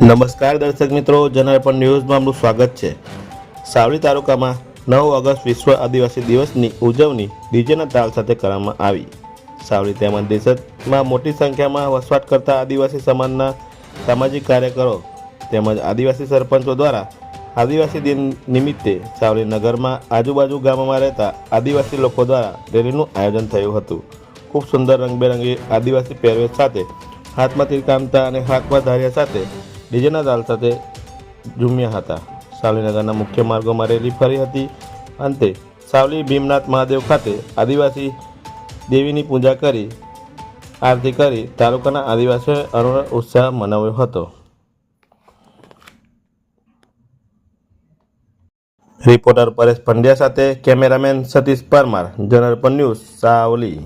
નમસ્કાર દર્શક મિત્રો, જનાર્પણ ન્યૂઝમાં આપનું સ્વાગત છે. સાવલી તાલુકામાં નવ ઓગસ્ટ વિશ્વ આદિવાસી દિવસની ઉજવણી ડીજેના તાલ સાથે કરવામાં આવી. સાવલી તેમજ દેશમાં મોટી સંખ્યામાં વસવાટ કરતા આદિવાસી સમાજના સામાજિક કાર્યકરો તેમજ આદિવાસી સરપંચો દ્વારા આદિવાસી દિન નિમિત્તે સાવલી નગરમાં આજુબાજુ ગામોમાં રહેતા આદિવાસી લોકો દ્વારા રેલીનું આયોજન થયું હતું. ખૂબ સુંદર રંગબેરંગી આદિવાસી પહેરવેશ સાથે, હાથમાં તિરકામતા અને હાથમાં ધાર્યા સાથે ડીજેના તાલ સાથે ઝૂમ્યા હતા. સાવલીનગરના મુખ્ય માર્ગોમાં રેલી ફરી હતી. અંતે સાવલી ભીમનાથ મહાદેવ ખાતે આદિવાસી દેવીની પૂજા કરી, આરતી કરી તાલુકાના આદિવાસીઓએ અરુણ ઉત્સાહ મનાવ્યો હતો. રિપોર્ટર પરેશ પંડ્યા સાથે cameraman Satish Parmar, general news Savli.